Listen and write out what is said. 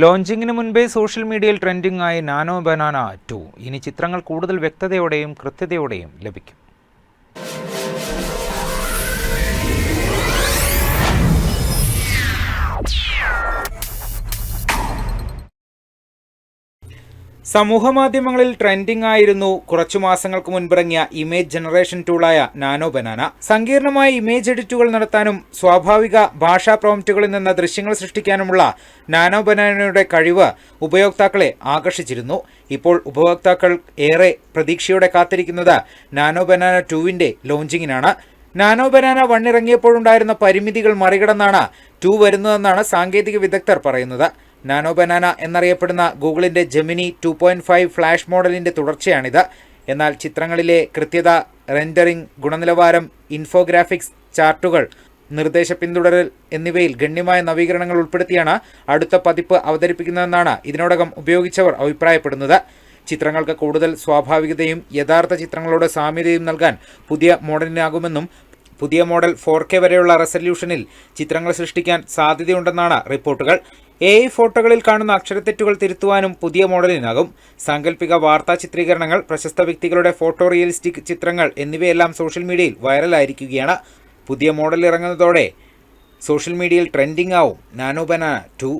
ലോഞ്ചിങ്ങിന് മുൻപേ സോഷ്യൽ മീഡിയയിൽ ട്രെൻഡിംഗ് ആയി നാനോ ബനാന ടു. ഇനി ചിത്രങ്ങൾ കൂടുതൽ വ്യക്തതയോടെയും കൃത്യതയോടെയും ലഭിക്കും. സമൂഹമാധ്യമങ്ങളിൽ ട്രെൻഡിംഗ് ആയിരുന്നു കുറച്ചു മാസങ്ങൾക്ക് മുൻപിറങ്ങിയ ഇമേജ് ജനറേഷൻ ടൂളായ നാനോ ബനാന. സങ്കീർണമായ ഇമേജ് എഡിറ്റുകൾ നടത്താനും സ്വാഭാവിക ഭാഷാ പ്രോംപ്റ്റുകളിൽ നിന്ന് ദൃശ്യങ്ങൾ സൃഷ്ടിക്കാനുമുള്ള നാനോ ബനാനയുടെ കഴിവ് ഉപയോക്താക്കളെ ആകർഷിച്ചിരുന്നു. ഇപ്പോൾ ഉപഭോക്താക്കൾ ഏറെ പ്രതീക്ഷയോടെ കാത്തിരിക്കുന്നത് നാനോ ബനാന ടൂവിന്റെ ലോഞ്ചിങ്ങിനാണ്. നാനോ ബനാന വൺ ഇറങ്ങിയപ്പോഴുണ്ടായിരുന്ന പരിമിതികൾ മറികടന്നാണ് ടു വരുന്നതെന്നാണ് സാങ്കേതിക വിദഗ്ധർ പറയുന്നത്. നാനോ ബനാന എന്നറിയപ്പെടുന്ന ഗൂഗിളിന്റെ Gemini two point five flash മോഡലിന്റെ തുടർച്ചയാണിത്. എന്നാൽ ചിത്രങ്ങളിലെ കൃത്യത റെൻഡറിംഗ് ഗുണനിലവാരം ഇൻഫോഗ്രാഫിക്സ് ചാർട്ടുകൾ നിർദ്ദേശ പിന്തുടരൽ എന്നിവയിൽ ഗണ്യമായ നവീകരണങ്ങൾ ഉൾപ്പെടുത്തിയാണ് അടുത്ത പതിപ്പ് അവതരിപ്പിക്കുന്നതെന്നാണ് ഇതിനോടകം ഉപയോഗിച്ചവർ അഭിപ്രായപ്പെടുന്നത്. ചിത്രങ്ങൾക്ക് കൂടുതൽ സ്വാഭാവികതയും യഥാർത്ഥ ചിത്രങ്ങളോട് സാമ്യതയും നൽകാൻ പുതിയ മോഡലിനാകുമെന്നും പുതിയ മോഡൽ ഫോർ കെ വരെയുള്ള റെസല്യൂഷനിൽ ചിത്രങ്ങൾ സൃഷ്ടിക്കാൻ സാധ്യതയുണ്ടെന്നാണ് റിപ്പോർട്ടുകൾ. എ ഐ ഫോട്ടോകളിൽ കാണുന്ന അക്ഷരത്തെറ്റുകൾ തിരുത്തുവാനും പുതിയ മോഡലിനാകും. സാങ്കല്പിക വാർത്താ ചിത്രീകരണങ്ങൾ പ്രശസ്ത വ്യക്തികളുടെ ഫോട്ടോ റിയലിസ്റ്റിക് ചിത്രങ്ങൾ എന്നിവയെല്ലാം സോഷ്യൽ മീഡിയയിൽ വൈറലായിരിക്കുകയാണ്. പുതിയ മോഡൽ ഇറങ്ങുന്നതോടെ സോഷ്യൽ മീഡിയയിൽ ട്രെൻഡിംഗ് ആവും. Nano banana two